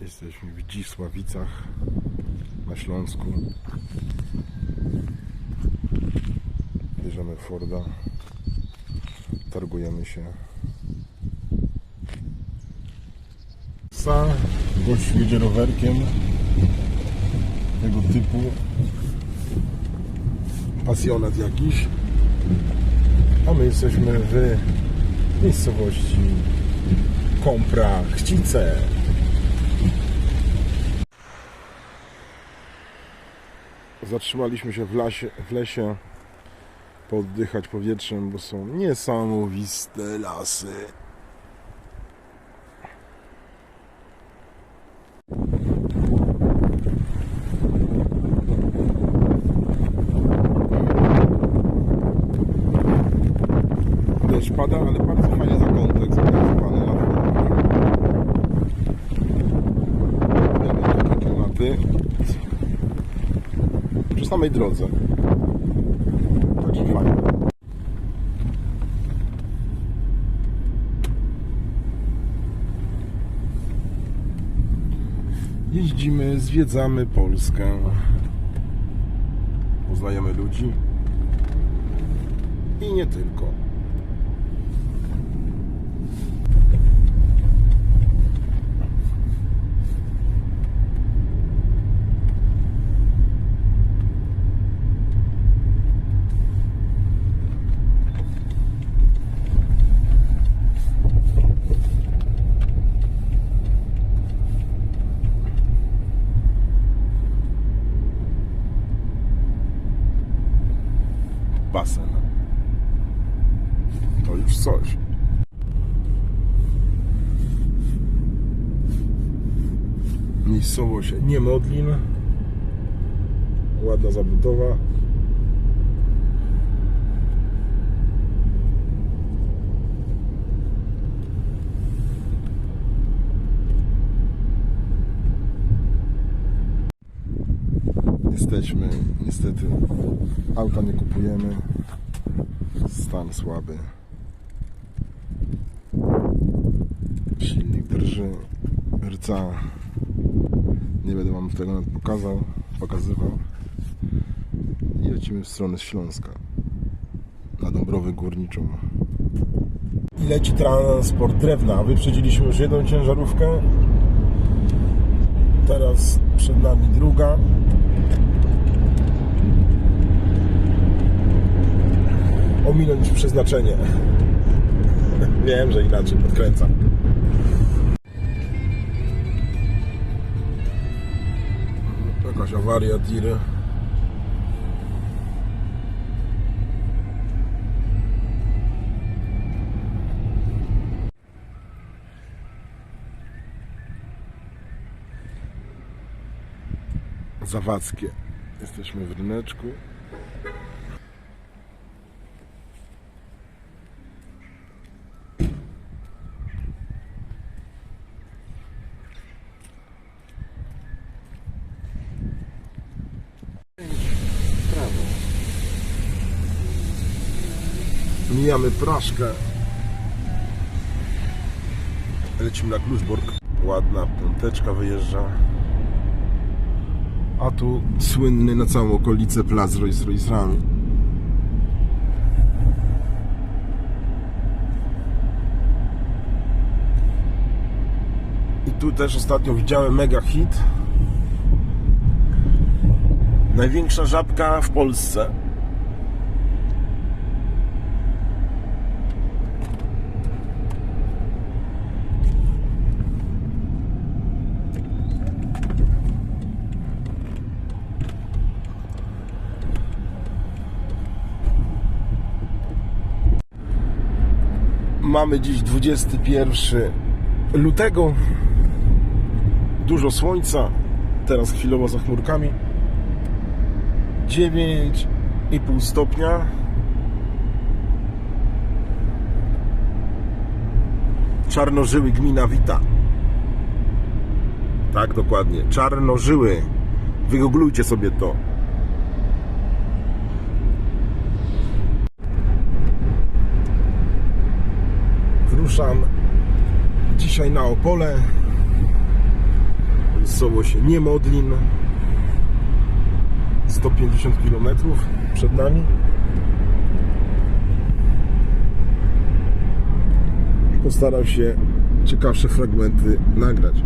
Jesteśmy w Dzisławicach na Śląsku. Bierzemy Forda. Targujemy się. Sa, gość jedzie rowerkiem tego typu. Pasjonat jakiś. A my jesteśmy w miejscowości Kompra Chcice. Zatrzymaliśmy się w, lasie, w lesie pooddychać powietrzem, bo są niesamowiste lasy. Deszcz pada, ale samej drodze. Fajnie. Jeździmy, zwiedzamy Polskę. Poznajemy ludzi. I nie tylko. Basen. To już coś. Miejscowość Niemodlin. Ładna zabudowa. Jesteśmy, niestety, auta nie kupujemy. Stan słaby. Silnik drży, rca. Nie będę wam tego nawet pokazał, pokazywał. I lecimy w stronę Śląska. Na Dąbrowę Górniczą. I leci transport drewna. Wyprzedziliśmy już jedną ciężarówkę. Teraz przed nami druga. Ominąć przeznaczenie. Wiem, że inaczej podkręcam. Jakaś awaria tiry. Zawadzkie. Jesteśmy w ryneczku. Mijamy Praszkę. Lecimy na Kluczbork. Ładna piąteczka wyjeżdża. A tu słynny na całą okolicę plac Rolls Royce'ami. I tu też ostatnio widziałem mega hit. Największa żabka w Polsce. Mamy dziś 21 lutego. Dużo słońca. Teraz chwilowo za chmurkami. 9,5 stopnia. Czarnożyły gmina Wita. Tak, dokładnie. Czarnożyły. Wygooglujcie sobie to. Ruszam dzisiaj na Opole. miejscowość Niemodlin. 150 km przed nami. Postaram się ciekawsze fragmenty nagrać.